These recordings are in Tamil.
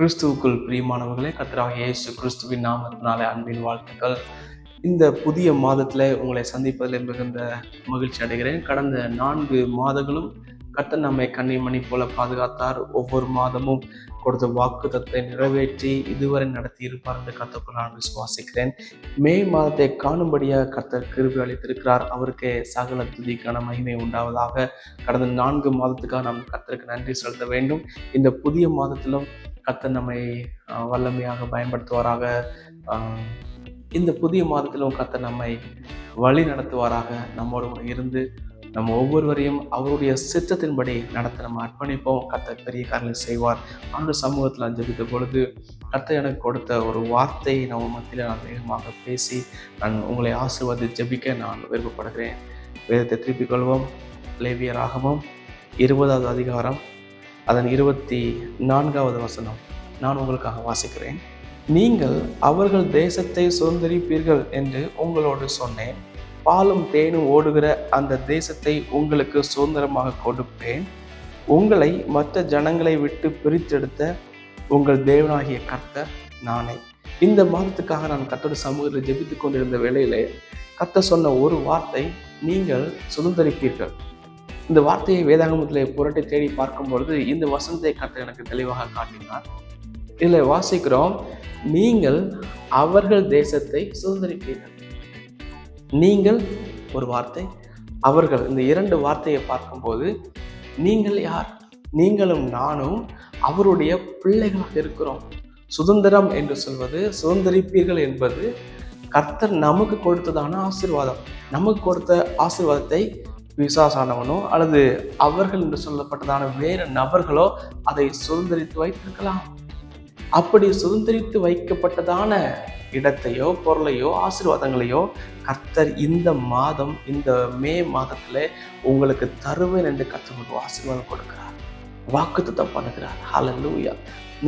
கிறிஸ்துவுக்குள் பிரியமானவர்களே கர்த்தராக இயேசு கிறிஸ்துவின் நாமத்தினாலே அன்பின் வாழ்த்துக்கள். இந்த புதிய மாதத்தில் உங்களை சந்திப்பதில் மிகுந்த மகிழ்ச்சி அடைகிறேன். கடந்த நான்கு மாதங்களும் கர்த்தர் நம்மை கண்ணிமணி போல பாதுகாத்தார். ஒவ்வொரு மாதமும் கொடுத்த வாக்குத்தத்தை நிறைவேற்றி இதுவரை நடத்தி இருப்பார் என்று கர்த்தருக்குள் நான் விசுவாசிக்கிறேன். மே மாதத்தை காணும்படியாக கர்த்தர் கிருபி அளித்திருக்கிறார். அவருக்கு சகல துதிக்கான மகிமை உண்டாவதாக கடந்த நான்கு மாதத்துக்காக நாம் கர்த்தருக்கு நன்றி செலுத்த வேண்டும். இந்த புதிய மாதத்திலும் கத்த நம்மை வல்லமையாக பயன்படுத்துவாராக. இந்த புதிய மாதத்திலும் கத்த நம்மை வழி நடத்துவாராக. நம்மோடு கூட இருந்து நம்ம ஒவ்வொருவரையும் அவருடைய சித்தத்தின்படி நடத்த நம்ம அர்ப்பணிப்போம். கத்த பெரிய காரணம் செய்வார். அந்த சமூகத்தில் ஜபித்த பொழுது கத்த எனக்கு கொடுத்த ஒரு வார்த்தையை நம்ம மத்தியில் நான் வேகமாக பேசி நான் உங்களை ஆசிர்வாதி ஜெபிக்க நான் விருப்பப்படுகிறேன். வேதத்தை திருப்பிக் கொள்வோம். லேவியராகவும் இருபதாவது அதிகாரம் அதன் இருபத்தி நான்காவது வசனம் நான் உங்களுக்காக வாசிக்கிறேன். நீங்கள் அவர்கள் தேசத்தை சுதந்திரிப்பீர்கள் என்று உங்களோடு சொன்னேன். பாலும் தேனும் ஓடுகிற அந்த தேசத்தை உங்களுக்கு சுதந்திரமாக கொடுப்பேன். உங்களை மற்ற ஜனங்களை விட்டு பிரித்தெடுத்த உங்கள் தேவனாகிய கர்த்தர் நானே. இந்த மாதத்துக்காக நான் கத்தோட சமூகத்தில் ஜெபித்து கொண்டிருந்த வேளையிலே கத்த சொன்ன ஒரு வார்த்தை நீங்கள் சுதந்திரிப்பீர்கள். இந்த வார்த்தையை வேதாகமத்தில் புரட்டி தேடி பார்க்கும் பொழுது இந்த வசனத்தை கர்த்தர் எனக்கு தெளிவாக காட்டினார். இதில் வாசிக்கிறோம் நீங்கள் அவர்கள் தேசத்தை சுதந்திரிப்பீர்கள். நீங்கள் ஒரு வார்த்தை அவர்கள் இந்த இரண்டு வார்த்தையை பார்க்கும்போது நீங்கள் யார்? நீங்களும் நானும் அவருடைய பிள்ளைகளாக இருக்கிறோம். சுதந்திரம் என்று சொல்வது சுதந்திரிப்பீர்கள் என்பது கர்த்தர் நமக்கு கொடுத்ததான ஆசீர்வாதம். நமக்கு கொடுத்த ஆசீர்வாதத்தை விசாசானவனோ அல்லது அவர்கள் என்று சொல்லப்பட்டதான வேறு நபர்களோ அதை சுதந்திரித்து வைத்திருக்கலாம். அப்படி சுதந்திரித்து வைக்கப்பட்டதான இடத்தையோ பொருளையோ ஆசீர்வாதங்களையோ கர்த்தர் இந்த மாதம் இந்த மே மாதத்தில் உங்களுக்கு தருவேன் என்று கர்த்தர் ஆசீர்வாதம் கொடுக்கிறார். வாக்குத்தம் பண்ணுகிறார். ஹலலூயா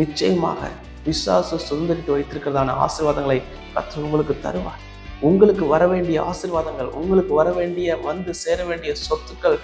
நிச்சயமாக விசுவாச சுதந்திரித்து வைத்திருக்கிறதான ஆசீர்வாதங்களை கர்த்தர் உங்களுக்கு தருவார். உங்களுக்கு வர வேண்டிய ஆசீர்வாதங்கள் உங்களுக்கு வர வேண்டிய வந்து சேர வேண்டிய சொத்துக்கள்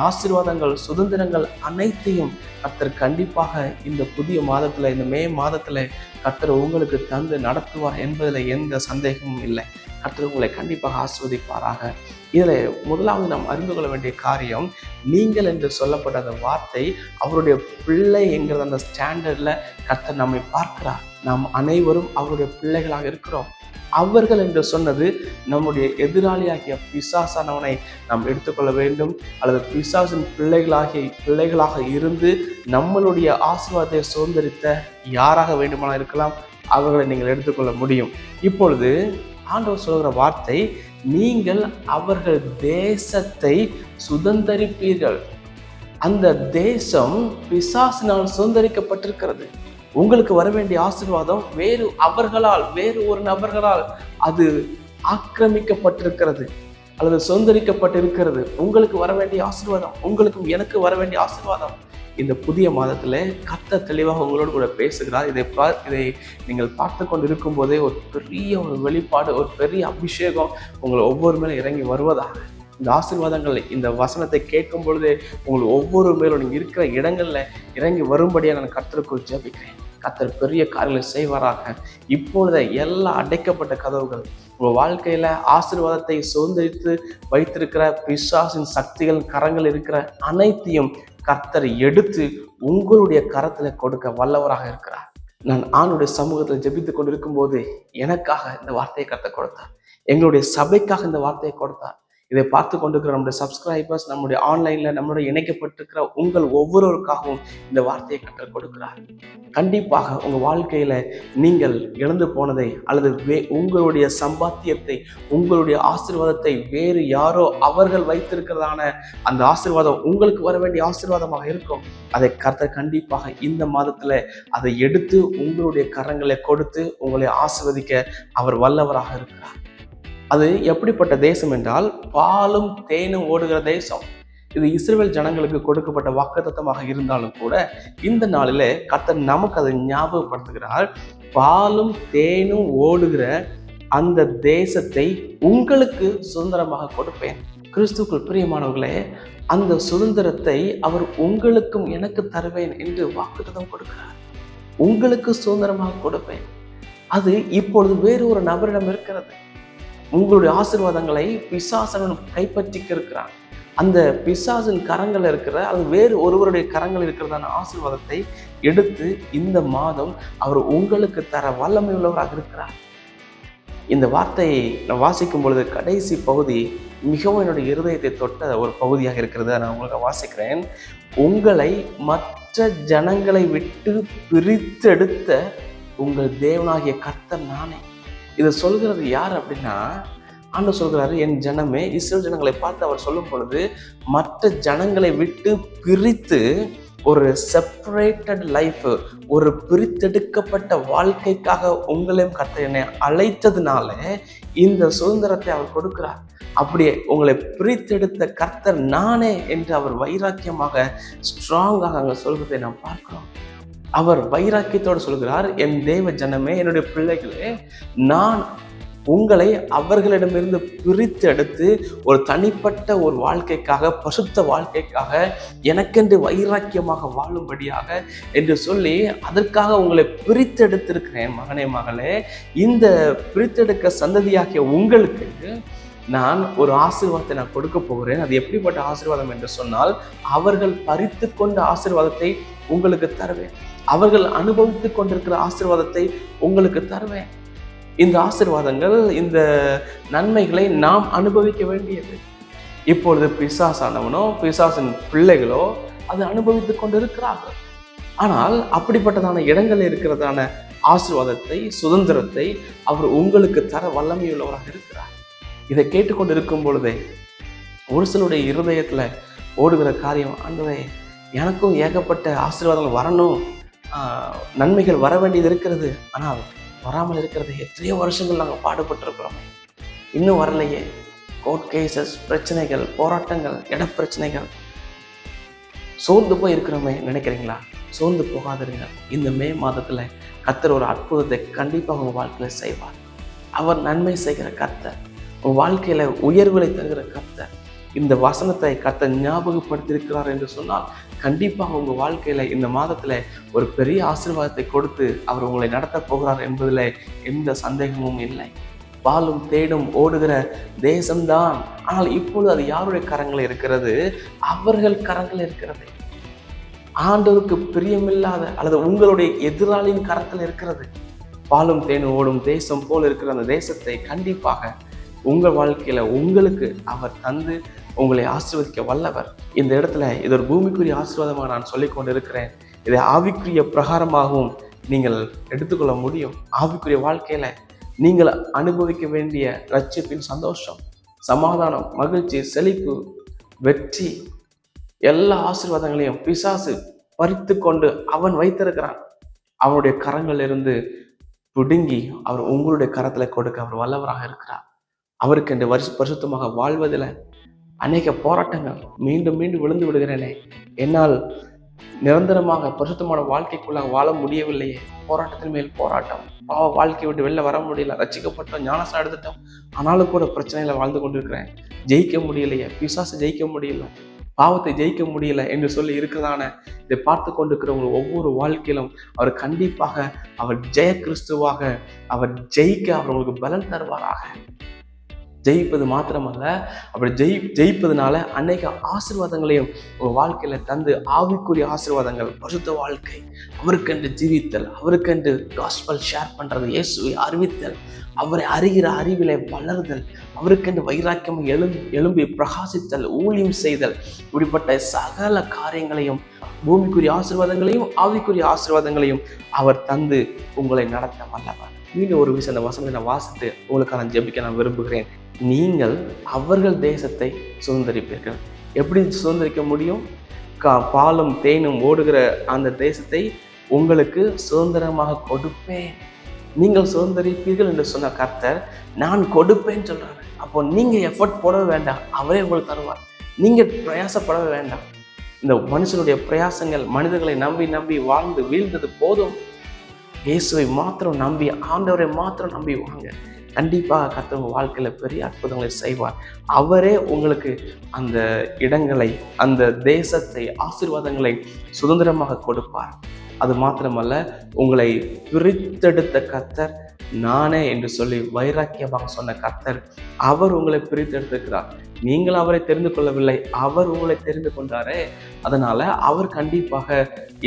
ஆசீர்வாதங்கள் சுதந்திரங்கள் அனைத்தையும் கர்த்தர் கண்டிப்பாக இந்த புதிய மாதத்துல இந்த மே மாதத்துல கர்த்தர் உங்களுக்கு தந்து நடத்துவார் என்பதில் எந்த சந்தேகமும் இல்லை. கர்த்தர் உங்களை கண்டிப்பாக ஆஸ்வதிப்பாராக இதில் முதலாவது நாம் அறிந்து கொள்ள வேண்டிய காரியம் நீங்கள் என்று சொல்லப்பட்ட அந்த வார்த்தை அவருடைய பிள்ளை என்கிற அந்த ஸ்டாண்டர்டில் கர்த்தர் நம்மை பார்க்கிறார். நாம் அனைவரும் அவருடைய பிள்ளைகளாக இருக்கிறோம். அவர்கள் என்று சொன்னது நம்முடைய எதிராளியாகிய பிசாசானவனை நாம் எடுத்துக்கொள்ள வேண்டும். அல்லது பிசாசின் பிள்ளைகளாகிய பிள்ளைகளாக இருந்து நம்மளுடைய ஆசீர்வாதத்தை சுதந்திரித்த யாராக வேண்டுமானால் இருக்கலாம். அவர்களை நீங்கள் எடுத்துக்கொள்ள முடியும். இப்பொழுது ஆண்டவர் சொல்கிற வார்த்தை நீங்கள் அவர்கள் தேசத்தை சுதந்தரிப்பீர்கள். அந்த தேசம் பிசாசினால் சுதந்தரிக்கப்பட்டிருக்கிறது. உங்களுக்கு வர வேண்டிய ஆசீர்வாதம் வேறு அவர்களால் வேறு ஒரு நபர்களால் அது ஆக்கிரமிக்கப்பட்டிருக்கிறது. அல்லது சுதந்திரிக்கப்பட்டிருக்கிறது. உங்களுக்கு வர வேண்டிய ஆசீர்வாதம் உங்களுக்கும் எனக்கு வர வேண்டிய ஆசீர்வாதம். இந்த புதிய மாதத்தில் கத்த தெளிவாக உங்களோடு கூட பேசுகிறார். இதை பா இதை நீங்கள் பார்த்து கொண்டு இருக்கும் போதே ஒரு பெரிய ஒரு வெளிப்பாடு ஒரு பெரிய அபிஷேகம் உங்களை ஒவ்வொரு மேலும் இறங்கி வருவதாக. இந்த ஆசீர்வாதங்கள் இந்த வசனத்தை கேட்கும் பொழுதே உங்கள் ஒவ்வொரு மேலும் நீங்கள் இருக்கிற இடங்களில் இறங்கி வரும்படியாக நான் கத்தருக்குள் ஜபிக்கிறேன். கத்தர் பெரிய காரியங்களை செய்வாராக. இப்பொழுது எல்லா அடைக்கப்பட்ட கதவுகள் உங்கள் வாழ்க்கையில் ஆசீர்வாதத்தை சுதந்திரித்து வைத்திருக்கிற பிசாசின் சக்திகள் கரங்கள் இருக்கிற அனைத்தையும் கர்த்தர் எடுத்து உங்களுடைய கரத்தில் கொடுக்க வல்லவராக இருக்கிறார். நான் ஆணுடைய சமூகத்தில் ஜெபித்து கொண்டிருக்கும் போது எனக்காக இந்த வார்த்தையை கர்த்தர் கொடுத்தார். எங்களுடைய சபைக்காக இந்த வார்த்தையை கொடுத்தார். இதை பார்த்து கொண்டிருக்கிற நம்முடைய சப்ஸ்கிரைபர்ஸ் நம்முடைய ஆன்லைன்ல நம்மளுடைய இணைக்கப்பட்டிருக்கிற உங்கள் ஒவ்வொருவருக்காகவும் இந்த வார்த்தையை கற்றுக் கொடுக்கிறார். கண்டிப்பாக உங்க வாழ்க்கையில நீங்கள் இழந்து போனதை அல்லது வே உங்களுடைய சம்பாத்தியத்தை உங்களுடைய ஆசீர்வாதத்தை வேறு யாரோ அவர்கள் வைத்திருக்கிறதான அந்த ஆசீர்வாதம் உங்களுக்கு வர வேண்டிய ஆசீர்வாதமாக இருக்கும். அதை கர்த்தர் கண்டிப்பாக இந்த மாதத்துல அதை எடுத்து உங்களுடைய கரங்களை கொடுத்து உங்களை ஆசிர்வதிக்க அவர் வல்லவராக இருக்கிறார். அது எப்படிப்பட்ட தேசம் என்றால் பாலும் தேனும் ஓடுகிற தேசம். இது இஸ்ரேல் ஜனங்களுக்கு கொடுக்கப்பட்ட வாக்குத்தத்தமாக இருந்தாலும் கூட இந்த நாளிலே கத்தர் நமக்கு அதை ஞாபகப்படுத்துகிறார். பாலும் தேனும் ஓடுகிற அந்த தேசத்தை உங்களுக்கு சுதந்திரமாக கொடுப்பேன். கிறிஸ்துக்குள் பிரியமானவர்களே அந்த சுதந்திரத்தை அவர் உங்களுக்கும் எனக்கு தருவேன் என்று வாக்குத்தம் கொடுக்கிறார். உங்களுக்கு சுதந்திரமாக கொடுப்பேன். அது இப்பொழுது வேறு ஒரு நபரிடம் இருக்கிறது. உங்களுடைய ஆசீர்வாதங்களை பிசாசன் கைப்பற்றிக்க இருக்கிறான் அந்த பிசாசின் கரங்கள் இருக்கிற அது வேறு ஒருவருடைய கரங்கள் இருக்கிறதான ஆசீர்வாதத்தை எடுத்து இந்த மாதம் அவர் உங்களுக்கு தர வல்லமை உள்ளவராக இருக்கிறார். இந்த வார்த்தையை நான் வாசிக்கும் பொழுது கடைசி பகுதி மிகவும் என்னுடைய இருதயத்தை தொட்ட ஒரு பகுதியாக இருக்கிறது. நான் உங்களுக்கு வாசிக்கிறேன். உங்களை மற்ற ஜனங்களை விட்டு பிரித்தெடுத்த உங்கள் தேவனாகிய கர்த்தர் நானே. இதை சொல்கிறது யார் அப்படின்னா ஆண்டு சொல்கிறாரு என் ஜனமே. இஸ்ரேல் ஜனங்களை பார்த்து அவர் சொல்லும் பொழுது மற்ற ஜனங்களை விட்டு பிரித்து ஒரு செப்பரேட்டட் லைஃப் ஒரு பிரித்தெடுக்கப்பட்ட வாழ்க்கைக்காக உங்களையும் கத்த என்னை அழைத்ததுனால இந்த சுதந்திரத்தை அவர் கொடுக்கிறார். அப்படியே உங்களை பிரித்தெடுத்த கர்த்தர் நானே என்று அவர் வைராக்கியமாக ஸ்ட்ராங்காக அங்கே சொல்வதை நாம் பார்க்கிறோம். அவர் வைராக்கியத்தோடு சொல்கிறார் என் தேவ ஜனமே என்னுடைய பிள்ளைகளே நான் உங்களை அவர்களிடமிருந்து பிரித்து எடுத்து ஒரு தனிப்பட்ட ஒரு வாழ்க்கைக்காக பசுத்த வாழ்க்கைக்காக எனக்கென்று வைராக்கியமாக வாழும்படியாக என்று சொல்லி அதற்காக உங்களை பிரித்தெடுத்திருக்கிறேன் மகனே மகளே. இந்த பிரித்தெடுக்க சந்ததியாகிய உங்களுக்கு நான் ஒரு ஆசீர்வாதத்தை நான் கொடுக்க போகிறேன். அது எப்படிப்பட்ட ஆசீர்வாதம் என்று சொன்னால் அவர்கள் பறித்து கொண்ட ஆசீர்வாதத்தை உங்களுக்கு தருவேன். அவர்கள் அனுபவித்துக் கொண்டிருக்கிற ஆசிர்வாதத்தை உங்களுக்கு தருவேன். இந்த ஆசீர்வாதங்கள் இந்த நன்மைகளை நாம் அனுபவிக்க வேண்டியது. இப்பொழுது பிசாசானவனோ பிசாசின் பிள்ளைகளோ அதை அனுபவித்துக் கொண்டு இருக்கிறார்கள் ஆனால் அப்படிப்பட்டதான இடங்கள் இருக்கிறதான ஆசிர்வாதத்தை சுதந்திரத்தை அவர் உங்களுக்கு தர வல்லமையுள்ளவராக இருக்கிறார். இதை கேட்டுக்கொண்டு இருக்கும் பொழுதே ஒரு சிலருடைய இருதயத்தில் ஓடுகிற காரியம் ஆண்டவே எனக்கும் ஏகப்பட்ட ஆசீர்வாதங்கள் வரணும். நன்மைகள் வர வேண்டியது இருக்கிறது. ஆனால் வராமல் இருக்கிறது எத்தனையோ வருஷங்கள் நாங்கள் பாடுபட்டிருக்கிறோமே. இன்னும் வரலையே. கோர்ட் கேசஸ் பிரச்சனைகள் போராட்டங்கள் இட பிரச்சனைகள் சோர்ந்து போய் இருக்கிறோமே நினைக்கிறீங்களா? சோர்ந்து போகாதிருங்க இந்த மே மாதத்துல கத்தர் ஒரு அற்புதத்தை கண்டிப்பாக உங்க வாழ்க்கையில செய்வார். அவர் நன்மை செய்கிற கத்தர் உங்கள் வாழ்க்கையில உயர்வுகளை தருகிற கத்தர் இந்த வசனத்தை கத்த ஞாபகப்படுத்தியிருக்கிறார் என்று சொன்னால் கண்டிப்பாக உங்க வாழ்க்கையில இந்த மாதத்துல ஒரு பெரிய ஆசீர்வாதத்தை கொடுத்து அவர் உங்களை நடத்த போகிறார் என்பதில் எந்த சந்தேகமும் இல்லை. பாலும் தேடும் ஓடுகிற தேசம்தான். ஆனால் இப்பொழுது அது யாருடைய கரங்கள் இருக்கிறது? அவர்கள் கரங்கள் இருக்கிறது. ஆண்டவருக்கு பிரியமில்லாத அல்லது உங்களுடைய எதிராளியின் கரத்தில் இருக்கிறது. பாலும் தேனும் ஓடும் தேசம் போல் இருக்கிற அந்த தேசத்தை கண்டிப்பாக உங்கள் வாழ்க்கையில உங்களுக்கு அவர் தந்து உங்களை ஆசிர்வதிக்க வல்லவர். இந்த இடத்துல இது ஒரு பூமிக்குரிய ஆசீர்வாதமாக நான் சொல்லிக் கொண்டு இருக்கிறேன் இதை ஆவிக்குரிய பிரகாரமாகவும் நீங்கள் எடுத்துக்கொள்ள முடியும். ஆவிக்குரிய வாழ்க்கையில் நீங்கள் அனுபவிக்க வேண்டிய ரட்சிப்பின் சந்தோஷம் சமாதானம் மகிழ்ச்சி செழிப்பு வெற்றி எல்லா ஆசீர்வாதங்களையும் பிசாசு பறித்து கொண்டு அவன் வைத்திருக்கிறான். அவனுடைய கரங்கள் இருந்து பிடுங்கி அவர் உங்களுடைய கரத்தில் கொடுக்க அவர் வல்லவராக இருக்கிறார். அவருக்கு என்று வருஷ பரிசுத்தமாக வாழ்வதில் அநேக போராட்டங்கள் மீண்டும் மீண்டும் விழுந்து விடுகிறேனே. என்னால் நிரந்தரமாக பரிசுத்தமான வாழ்க்கைக்குள்ளாக வாழ முடியவில்லையே. போராட்டத்தின் மேல் போராட்டம். பாவ வாழ்க்கையை விட்டு வெளில வர முடியல. ரசிக்கப்பட்டோம் ஞானசம் எடுத்துட்டோம். ஆனாலும் கூட பிரச்சனையில் வாழ்ந்து கொண்டிருக்கிறேன். ஜெயிக்க முடியலையே. பிசாசை ஜெயிக்க முடியல. பாவத்தை ஜெயிக்க முடியல என்று சொல்லி இருக்கிறதான இதை பார்த்து கொண்டிருக்கிறவங்க ஒவ்வொரு வாழ்க்கையிலும் அவர் கண்டிப்பாக அவர் ஜெய கிறிஸ்துவாக அவர் ஜெயிக்க அவர் உங்களுக்கு பலன் தருவாராக. ஜெயிப்பது மாத்திரமல்ல அப்படி ஜெயி ஜெயிப்பதுனால அநேக ஆசிர்வாதங்களையும் உங்கள் வாழ்க்கையில் தந்து ஆவிக்குரிய ஆசிர்வாதங்கள் பரிசுத்த வாழ்க்கை அவருக்கென்று ஜீவித்தல் அவருக்கென்று காஸ்பல் ஷேர் பண்ணுறது இயேசுவை அறிவித்தல் அவரை அறிகிற அறிவிலே வளருதல் அவருக்கென்று வைராக்கியம் எழும் எழும்பி பிரகாசித்தல் ஊழியம் செய்தல் இப்படிப்பட்ட சகல காரியங்களையும் பூமிக்குரிய ஆசீர்வாதங்களையும் ஆவிக்குரிய ஆசீர்வாதங்களையும் அவர் தந்து உங்களை நடத்த வல்லவர். மீண்டும் ஒரு விஷயம் அந்த வசனத்தை நான் வாசித்து உங்களுக்கான நான் ஜெபிக்க நான் விரும்புகிறேன். நீங்கள் அவர்கள் தேசத்தை சுதந்திரிப்பீர்கள். எப்படி சுதந்திரிக்க முடியும்? கா பாலும் தேனும் ஓடுகிற அந்த தேசத்தை உங்களுக்கு சுதந்திரமாக கொடுப்பேன். நீங்கள் சுதந்திரிப்பீர்கள் என்று சொன்ன கர்த்தர் நான் கொடுப்பேன்னு சொல்கிறாரு அப்போ நீங்கள் எஃபர்ட் போட வேண்டாம். அவரே உங்களுக்கு தருவார். நீங்கள் பிரயாசப்பட வேண்டாம். இந்த மனுஷனுடைய பிரயாசங்கள் மனிதர்களை நம்பி நம்பி வாழ்ந்து வீழ்ந்தது போதும். இயேசுவை மாத்திரம் நம்பி ஆண்டவரை மாத்திரம் நம்பி வாங்க. கண்டிப்பாக கர்த்தர் வாழ்க்கையில் பெரிய அற்புதங்களை செய்வார். அவரே உங்களுக்கு அந்த இடங்களை அந்த தேசத்தை ஆசீர்வாதங்களை சுதந்திரமாக கொடுப்பார். அது மாத்திரமல்ல உங்களை பிரித்தெடுத்த கர்த்தர் நானே என்று சொல்லி வைராக்கியமாக சொன்ன கர்த்தர் அவர் உங்களை பிரித்தெடுத்திருக்கிறார். நீங்கள் அவரை தெரிந்து கொள்ளவில்லை அவர் உங்களை தெரிந்து கொண்டாரே. அதனால அவர் கண்டிப்பாக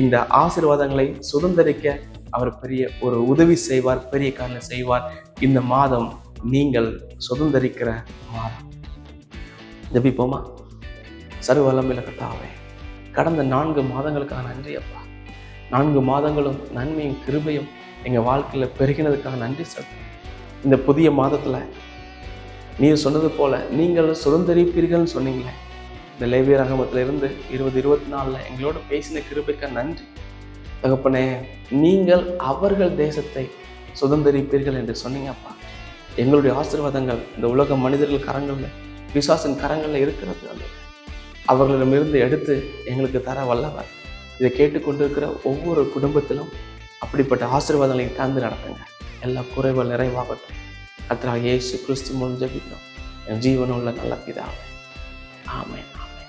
இந்த ஆசீர்வாதங்களை சுதந்திரிக்க அவர் பெரிய ஒரு உதவி செய்வார் பெரிய காரணம் செய்வார். இந்த மாதம் நீங்கள் சுதந்திரிக்கிற மாதம். ஜபிப்போமா? சர்வ வல்லமையில கடந்த நான்கு மாதங்களுக்காக நன்றி அப்பா. நான்கு மாதங்களும் நன்மையும் கிருபையும் எங்கள் வாழ்க்கையில் பெருகினதுக்காக நன்றி சார் இந்த புதிய மாதத்தில் நீர் சொன்னது போல நீங்கள் சுதந்திரிப்பீர்கள்னு சொன்னீங்களே. இந்த லேவிய ரகமத்துல இருந்து இருபது இருபத்தி நாலில் எங்களோட பேசின கிருபைக்கு நன்றி. தகப்பனே நீங்கள் அவர்கள் தேசத்தை சுதந்திரிப்பீர்கள் என்று சொன்னீங்கப்பா. எங்களுடைய ஆசீர்வாதங்கள் இந்த உலக மனிதர்கள் கரங்களில் விசுவாசன் கரங்களில் இருக்கிறது அல்ல அவர்களிடமிருந்து எடுத்து எங்களுக்கு தர வல்லவர். இதை கேட்டுக்கொண்டிருக்கிற ஒவ்வொரு குடும்பத்திலும் அப்படிப்பட்ட ஆசீர்வாதங்களை தந்து நடத்துங்க. எல்லா குறைவுகள் நிறைவாகட்டும். கத்ரா ஏசு கிறிஸ்து மூலம் ஜெபிக்கிறோம். என் ஜீவனுள்ள நல்ல பிதாவே. ஆமே ஆமே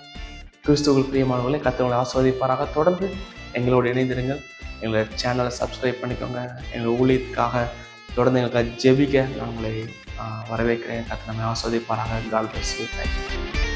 கிறிஸ்துவுள் பிரியமானவர்களை கத்தவங்களை ஆஸ்வதிப்பாராக தொடர்ந்து எங்களோடு இணைந்திருங்கள். எங்களை சேனலை சப்ஸ்கிரைப் பண்ணிக்கோங்க. எங்கள் ஊழியத்துக்காக தொடர்ந்து எங்களுக்காக ஜெபிக்க நான் உங்களை வரவேற்கிறேன். கத்தனமே நம்மை ஆஸ்வதிப்பாராக. கால் பேசி தேங்க்யூ